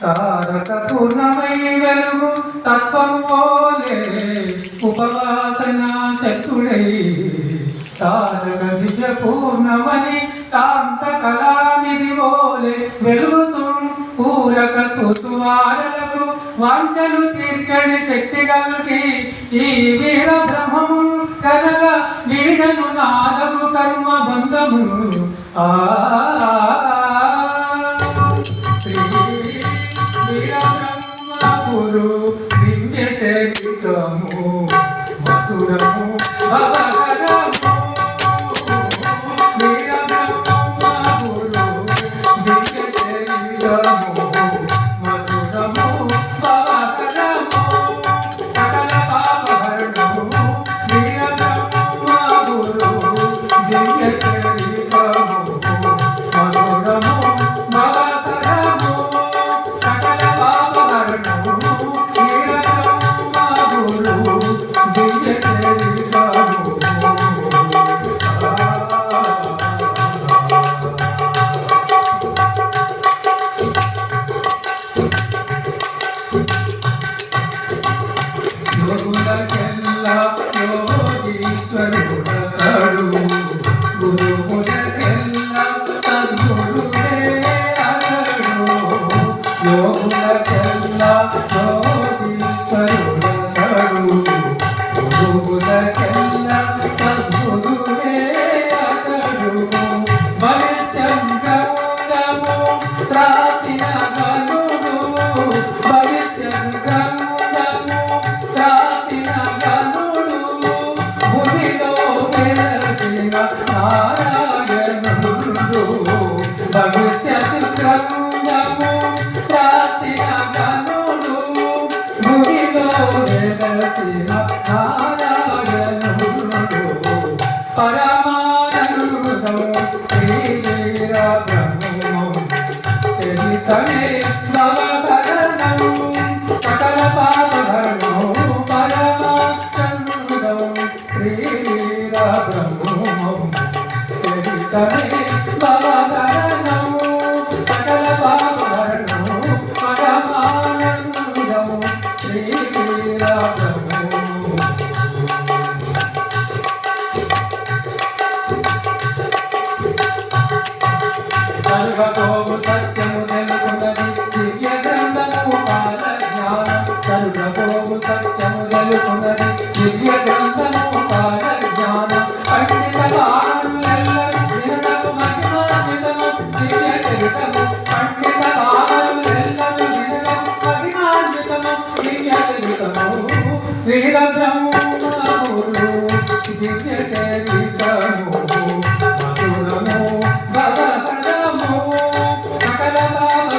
తారక పూర్ణమై వెలుగు తత్వము పోలే ఉపవాసన శక్తుడై తారక దివ్య పూర్ణమని కాంత కళానిధి పోలే వెలుగు పూరక సుసువారలకు వాంఛలు తీర్చని శక్తి కలిగి ఈ వీర బ్రహ్మము కనగ వీడను నాదము కర్మ బంధము ఆ దివ్య చరితము పరమానందం శ్రీ వీర బ్రహ్మ చరితమే నవకరణం కరుగపోగు సత్యము తెలుకున్నది దివ్య గ్రంథము కాల జ్ఞానం. కరుగపోగు సత్యము తెలుకున్నది దివ్య గ్రంథము కాల జ్ఞానం. పండిత వారులెల్లరూ వినదగు మహిమాన్వితము దివ్య చరితము. పండిత వారులెల్లరూ వినదగు మహిమాన్వితము దివ్య చరితము. వీర బ్రహ్మ దివ్య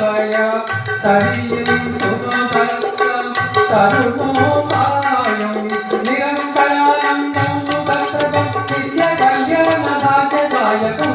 భయ తరించుభద్ర కరుణోపాయము నిరంతరానందం కళ్యాణ భాగ్యదాయకం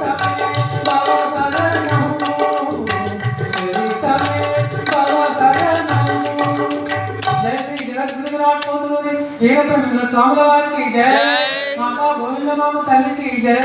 పోతులూరి వీరబ్రహ్మ స్వాముల వారికి జయ. మాతా గోవిందమామ తల్లికి జయ